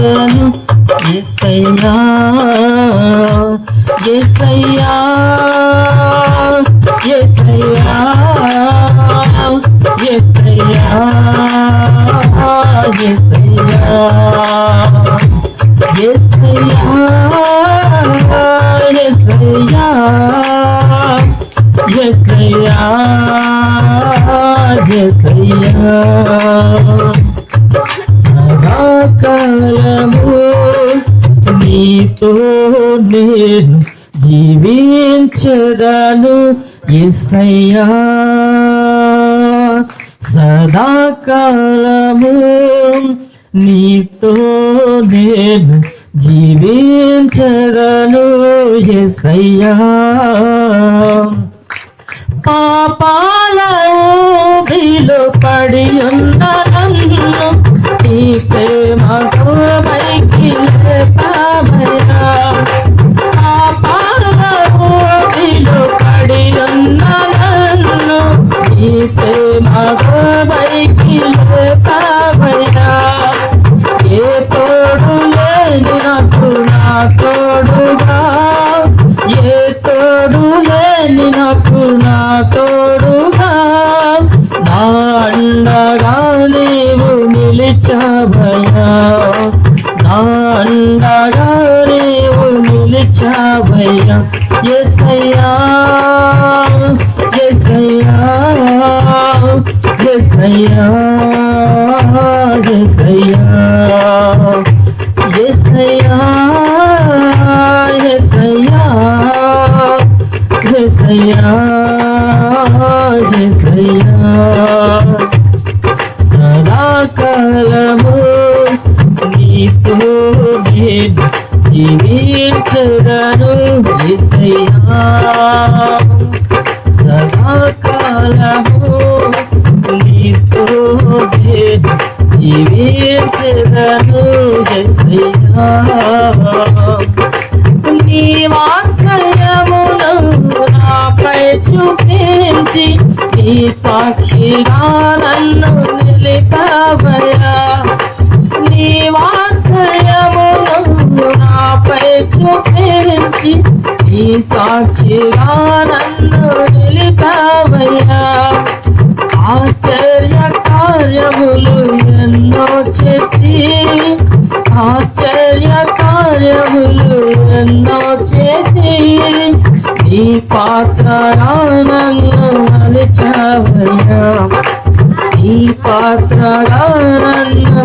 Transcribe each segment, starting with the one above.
చేశాను ఎసయ్యా ఎసయ్యా ఎసయ్యా ఎసయ్యా ఎసయ్యా ఎసయ్యా ఎసయ్యా ఎసయ్యా ఎసయ్యా కాలము నీతో నేను జీవించదను ఎసయ్యా సదాకాలము నీతో నేను జీవించదను ఎసయ్యా పాపాల పడి ఉన్న నన్ను నీ ప్రేమకు పైకి లేపావయ్యా. పాపాల ఊబిలో పడి ఉన్న నన్ను నీ ప్రేమకు పైకి లేపావయ్యా. ఏ తోడు లేని నాకు నా తోడుగా ఏ తోడు లేని నాకు నా తోడుగా నిలిచావయ్యా నా అండగా నీవు నిలిచావయ్యా ఎసయ్యా ఎసయ్యా ఎసయ్యా ఎసయ్యా ఎసయ్యా ఎసయ్యా ఎసయ్యా ఎసయ్యా నా కాలము నీతోనే జీవించగను విషయా సదాకాలము నీతోనే జీవించగను విషయా నీ వాత్సల్యములు నాపై చూపించి నీ సాక్షిగా నన్ను నీ సాక్షిగా నన్ను నిలిపావయ్యా ఆశ్చర్య కార్యములు ఎన్నో చేసి ఆశ్చర్య కార్యములు ఎన్నో చేసి నీ పాత్ర నన్ను నలిచావయ్యా నీ పాత్ర నన్ను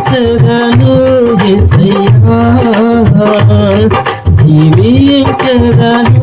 జీవించగను జీవించగను